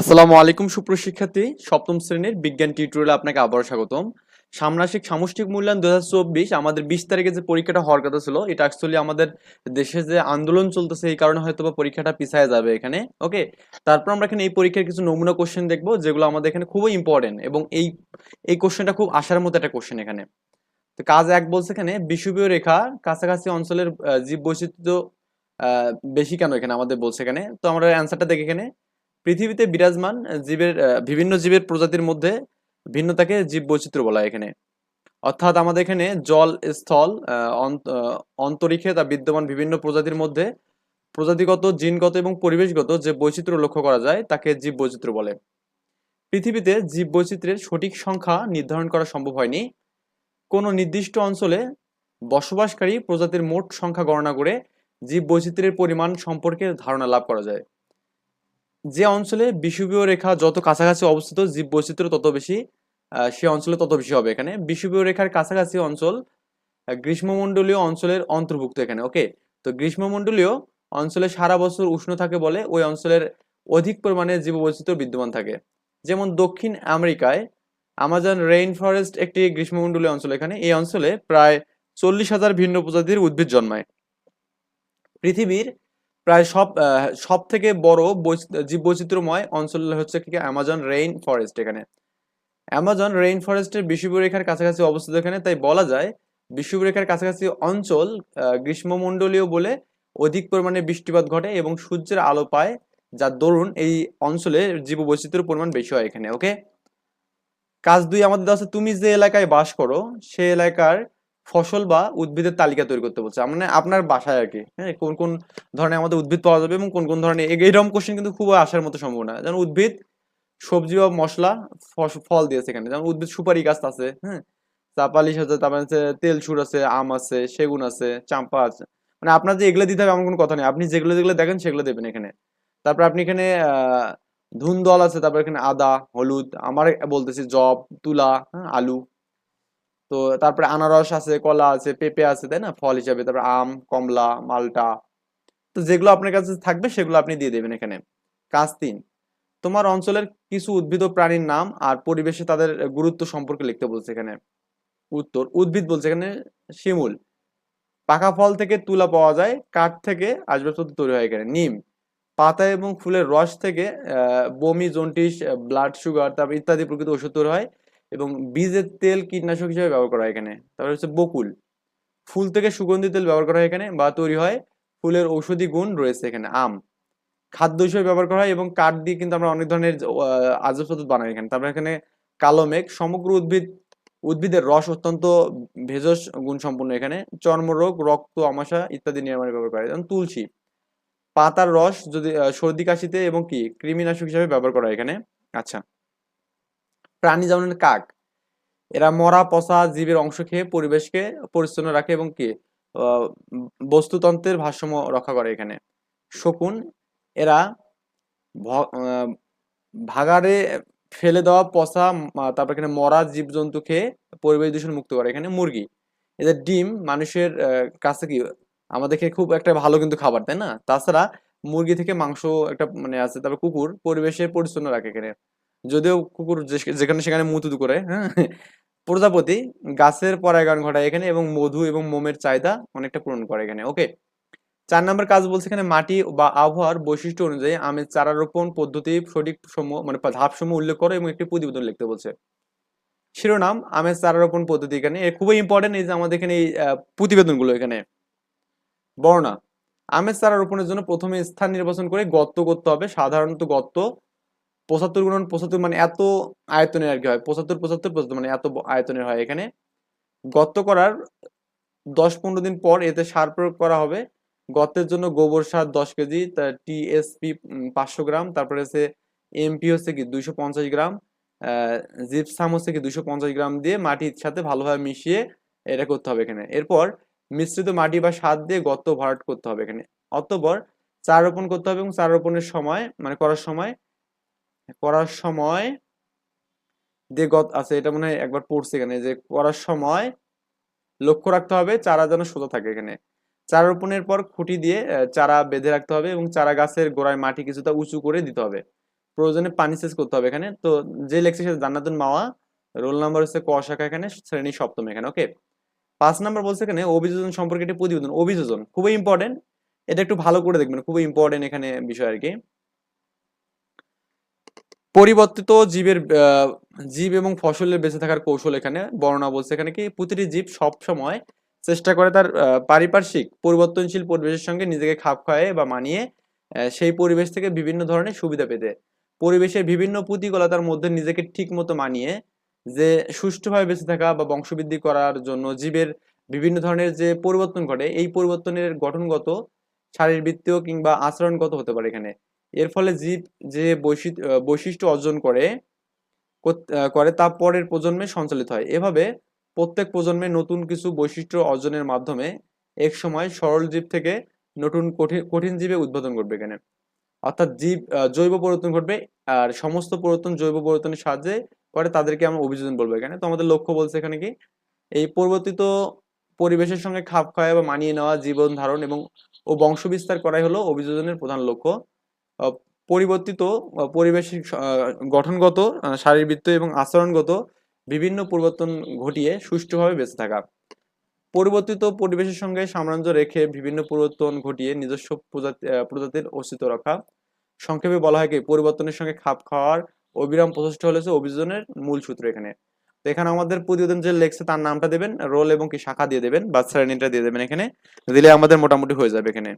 আসসালামু আলাইকুম সুপ্রশিক্ষার্থী সপ্তম শ্রেণির বিজ্ঞান টিউটোরিয়ালে আপনাকে আবারও স্বাগতম। সামনাসিক সামষ্টিক মূল্যায়ন দু হাজার চব্বিশ, আমাদের বিশ তারিখে যে পরীক্ষাটা হওয়ার কথা ছিল, এটা অ্যাকচুয়ালি আমাদের দেশে যে আন্দোলন চলতেছে, এই কারণে হয়তো বা পরীক্ষাটা পিছায় যাবে এখানে ওকে তারপর আমরা এখানে এই পরীক্ষার কিছু নমুনা কোশ্চেন দেখব, যেগুলো আমাদের এখানে খুবই ইম্পর্টেন্ট এবং এই এই কোশ্চেনটা খুব আসার মতো একটা কোশ্চেন এখানে। তো কাজ এক বলছে এখানে বিষুবীয় রেখা কাছাকাছি অঞ্চলের জীব বৈচিত্র্য বেশি কেন এখানে আমাদের বলছে এখানে? তো আমরা অ্যান্সারটা দেখি এখানে। পৃথিবীতে বিরাজমান জীবের বিভিন্ন জীবের প্রজাতির মধ্যে ভিন্নতাকে জীব বৈচিত্র্য বলা হয় এখানে। অর্থাৎ আমাদের এখানে জল, স্থল অন্তরিক্ষে তা বিদ্যমান বিভিন্ন প্রজাতির মধ্যে প্রজাতিগত, জিনগত এবং পরিবেশগত যে বৈচিত্র্য লক্ষ্য করা যায় তাকে জীব বৈচিত্র্য বলে। পৃথিবীতে জীব বৈচিত্র্যের সঠিক সংখ্যা নির্ধারণ করা সম্ভব হয়নি। কোনো নির্দিষ্ট অঞ্চলে বসবাসকারী প্রজাতির মোট সংখ্যা গণনা করে জীব বৈচিত্র্যের পরিমাণ সম্পর্কে ধারণা লাভ করা যায়। যে অঞ্চলে বিষুবীয় রেখা যত কাছাকাছি অবস্থিত জীব বৈচিত্র্য তত বেশি সে অঞ্চলে তত বেশি হবে এখানে। বিষুবীয় রেখার কাছাকাছি অঞ্চল গ্রীষ্মমণ্ডলীয় অঞ্চলের অন্তর্ভুক্ত এখানে ওকে তো গ্রীষ্মমণ্ডলীয় অঞ্চলে সারা বছর উষ্ণ থাকে বলে ওই অঞ্চলের অধিক পরিমাণে জীব বৈচিত্র্য বিদ্যমান থাকে। যেমন দক্ষিণ আমেরিকায় আমাজন রেইন ফরেস্ট একটি গ্রীষ্মমণ্ডলীয় অঞ্চল এখানে। এই অঞ্চলে প্রায় চল্লিশ হাজার ভিন্ন প্রজাতির উদ্ভিদ জন্মায়। পৃথিবীর প্রায় সব সব থেকে বড় জীব বৈচিত্র্যময় অঞ্চল হচ্ছে কি অ্যামাজন রেইন ফরেস্ট এখানে। অ্যামাজন রেইন ফরেস্টের বিষুবীয় রেখার কাছাকাছি অবস্থিত এখানে, তাই বলা যায় বিষুবীয় রেখার কাছাকাছি অঞ্চল গ্রীষ্মমণ্ডলীয় বলে অধিক পরিমাণে বৃষ্টিপাত ঘটে এবং সূর্যের আলো পায়, যার দরুন এই অঞ্চলে জীব বৈচিত্র্যের পরিমাণ বেশি হয় এখানে ওকে কাজ দুই আমাদের আছে, তুমি যে এলাকায় বাস করো, সে এলাকার ফসল বা উদ্ভিদের তালিকা তৈরি করতে বলছে। মানে আপনার বাসায় আর কি হ্যাঁ? কোন কোন ধরনের আমাদের উদ্ভিদ পাওয়া যাবে এবং কোন কোন ধরনের এইরকম কোশ্চেন কিন্তু খুব আসার মতো সম্ভাবনা। যেমন উদ্ভিদ সবজি বা মশলা ফল দিয়েছে এখানে। যেমন উদ্ভিদ সুপারি গাছ আছে হ্যাঁ? চাপালিশ আছে তারপর হচ্ছে তেল সুর আছে আম আছে সেগুন আছে চাম্পা আছে। মানে আপনার যে এগুলো দিতে হবে এমন কোনো কথা নেই। আপনি যেগুলো যেগুলো দেখেন সেগুলো দেবেন এখানে। তারপর আপনি এখানে আহ ধুন্দল আছে তারপর এখানে আদা হলুদ আমার বলতেছি জব তুলা হ্যাঁ, আলু। তো তারপরে আনারস আছে, কলা আছে, পেঁপে আছে, তাই না? ফল হিসাবে। তারপর আম, কমলা, মালটা। তো যেগুলো আপনার কাছে থাকবে, সেগুলো আপনি দিয়ে দেবেন এখানে। কাজ তিন তোমার অঞ্চলের কিছু উদ্ভিদ ও প্রাণীর নাম আর পরিবেশে তাদের গুরুত্ব সম্পর্কে লিখতে বলছে এখানে। উত্তর, উদ্ভিদ বলছে এখানে শিমুল। পাকা ফল থেকে তুলা পাওয়া যায়, কাঠ থেকে আসবাবপত্র তৈরি হয় এখানে, নিম। পাতা এবং ফুলের রস থেকে বমি, জন্ডিস ব্লাড সুগার তারপর ইত্যাদি প্রকৃত ওষুধ তৈরি হয়। এবং বীজের তেল কীটনাশক হিসেবে ব্যবহার করা হয় এখানে। তারপর হচ্ছে বকুল। ফুল থেকে সুগন্ধি তেল ব্যবহার করা হয় এখানে বা তৈরি হয় ফুলের ঔষধি গুণ রয়েছে এখানে, আম। খাদ্য হিসেবে ব্যবহার করা হয় এবং কাঠ দিয়ে কিন্তু আমরা অনেক ধরনের আসবাবপত্র বানাই এখানে। তারপরে এখানে কালো মেঘ, সমগ্র উদ্ভিদ, উদ্ভিদের রস অত্যন্ত ভেষজ গুণ সম্পন্ন এখানে। চর্মরোগ, রক্ত আমাশা ইত্যাদি নিরাময় ব্যবহার করা হয়। যেমন তুলসী। পাতার রস যদি সর্দি, কাশিতে এবং কি? কৃমিনাশক হিসাবে ব্যবহার করা হয় এখানে। আচ্ছা। প্রাণী যেমন কাক এরা মরা পচা জীবের অংশ খেয়ে পরিবেশকে পরিচ্ছন্ন রাখে এবং কি বস্তুতন্ত্রের ভারসাম্য রক্ষা করে এখানে। শকুন এরা ভ- আহ, ভাগাড়ে ফেলে দেওয়া পচা তারপর এখানে মরা জীবজন্তু খেয়ে পরিবেশ দূষণ মুক্ত করে। এখানে মুরগি এদের ডিম মানুষের কাছে কি আমাদের খেয়ে খুব একটা ভালো কিন্তু খাবার তাই না? তাছাড়া মুরগি থেকে মাংস একটা মানে আছে তারপর কুকুর পরিবেশে পরিচ্ছন্ন রাখে এখানে। যদিও কুকুর যেখানে সেখানে মুতুতু করে হ্যাঁ? প্রজাপতি গাছের পরাগায়ন ঘটায় এখানে এবং মধু এবং মোমের চাহিদা অনেকটা পূরণ করে এখানে। ওকে। চার নম্বর কাজ বলছে এখানে মাটি বা আবহাওয়ার বৈশিষ্ট্য অনুযায়ী আমের চারা রোপণ পদ্ধতি, সঠিক সমূহ মানে ধাপসমূহ উল্লেখ করো এবং একটি প্রতিবেদন লিখতে বলছে। শিরোনাম, আমের চারা রোপণ পদ্ধতি এখানে। খুবই ইম্পর্টেন্ট এই যে আমাদের এখানে এই প্রতিবেদনগুলো এখানে। বর্ণা আমের চারা রোপণের জন্য প্রথমে স্থান নির্বাচন করে গর্ত করতে হবে। সাধারণত গর্ত পঁচাত্তর গুণন পঁচাত্তর মানে এত আয়তনের আর কি হয়। পঁচাত্তর পঁচাত্তর পঁচাত্তর মানে এত আয়তনের হয় এখানে। গর্ত করার দশ পনেরো দিন পর এতে সার প্রয়োগ করা হবে। গর্তের জন্য গোবর সার দশ কেজি টিএসপি পাঁচশো গ্রাম, তারপরে হচ্ছে এমপি হচ্ছে কি দুইশো পঞ্চাশ গ্রাম জিপসাম হচ্ছে কি দুইশো পঞ্চাশ গ্রাম দিয়ে মাটির সাথে ভালোভাবে মিশিয়ে এটা করতে হবে এখানে। এরপর মিশ্রিত মাটি বা সার দিয়ে গর্ত ভরাট করতে হবে এখানে। অতঃপর চারা রোপণ করতে হবে এবং চারা রোপণের সময় মানে করার সময় করার সময় দিয়ে গত আছে, এটা মনে হয় একবার পড়ছে এখানে, যে করার সময় লক্ষ্য রাখতে হবে চারা যেন সোজা থাকে এখানে। চারা রোপণের পর খুঁটি দিয়ে চারা বেঁধে রাখতে হবে এবং চারা গাছের গোড়ায় মাটি কিছুটা উঁচু করে দিতে হবে। প্রয়োজনে পানি সেচ করতে হবে এখানে। তো যে লেখছে সেটা জান্নাতুন মাওয়া, রোল নাম্বার হচ্ছে ক শাখা এখানে, শ্রেণি সপ্তম এখানে, ওকে? পাঁচ নাম্বার বলছে এখানে অভিযোজন সম্পর্কে একটি প্রতিবেদন। অভিযোজন খুবই ইম্পর্টেন্ট এটা একটু ভালো করে দেখবেন, খুবই ইম্পর্টেন্ট এখানে বিষয় আর কি। পরিবর্তিত জীবের জীব এবং ফসলের বেঁচে থাকার কৌশল এখানে বর্ণনা বলছে। এখানে কি প্রতিটি জীব সব সময় চেষ্টা করে তার পারিপার্শ্বিক পরিবর্তনশীল পরিবেশের সঙ্গে নিজেকে খাপ খাওয়ায় বা মানিয়ে সেই পরিবেশ থেকে বিভিন্ন ধরনের সুবিধা পেতে। পরিবেশের বিভিন্ন প্রতিকূলতার মধ্যে নিজেকে ঠিক মতো মানিয়ে, যে সুষ্ঠুভাবে বেঁচে থাকা বা বংশবৃদ্ধি করার জন্য জীবের বিভিন্ন ধরনের যে পরিবর্তন ঘটে, এই পরিবর্তনের গঠনগত, শারীরবৃত্তীয় কিংবা আচরণগত হতে পারে এখানে। এর ফলে জীব যে বৈশি- বৈশিষ্ট্য অর্জন করে করে তা পরের প্রজন্মে সঞ্চালিত হয়। এভাবে প্রত্যেক প্রজন্মে নতুন কিছু বৈশিষ্ট্য অর্জনের মাধ্যমে এক সময় সরল জীব থেকে নতুন কঠিন কঠিন জীবে উদ্বোধন ঘটবে এখানে। অর্থাৎ জীব জৈব পরিবর্তন ঘটবে আর সমস্ত পরিবর্তন জৈব পরিবর্তনের সাহায্যে করে তাদেরকে আমরা অভিযোজন বলব এখানে। তো আমাদের লক্ষ্য বলছে এখানে কি, এই পরিবর্তিত পরিবেশের সঙ্গে খাপ খাওয়া বা মানিয়ে নেওয়া জীবন ধারণ এবং, ও বংশ বিস্তার করাই হলো অভিযোজনের প্রধান লক্ষ্য। পরিবর্তিত পরিবেশের গঠনগত শারীরবৃত্ত এবং আচরণগত বিভিন্ন পরিবর্তন ঘটিয়ে সুষ্ঠুভাবে বেঁচে থাকা। পরিবর্তিত পরিবেশের সঙ্গে সাম্রাজ্য রেখে বিভিন্ন পরিবর্তন ঘটিয়ে নিজস্ব প্রজাতি প্রজাতির অস্তিত্ব রক্ষা। সংক্ষেপে বলা হয় কি, পরিবর্তনের সঙ্গে খাপ খাওয়ার অবিরাম প্রচেষ্টা হলেছে অভিযোজনের মূল সূত্র এখানে। তো এখানে আমাদের প্রতিবেদন যে লেখছে তার নামটা দেবেন, রোল এবং কি শাখা দিয়ে দেবেন, বা শ্রেণীটা দিয়ে দেবেন এখানে। দিলে আমাদের মোটামুটি হয়ে যাবে এখানে।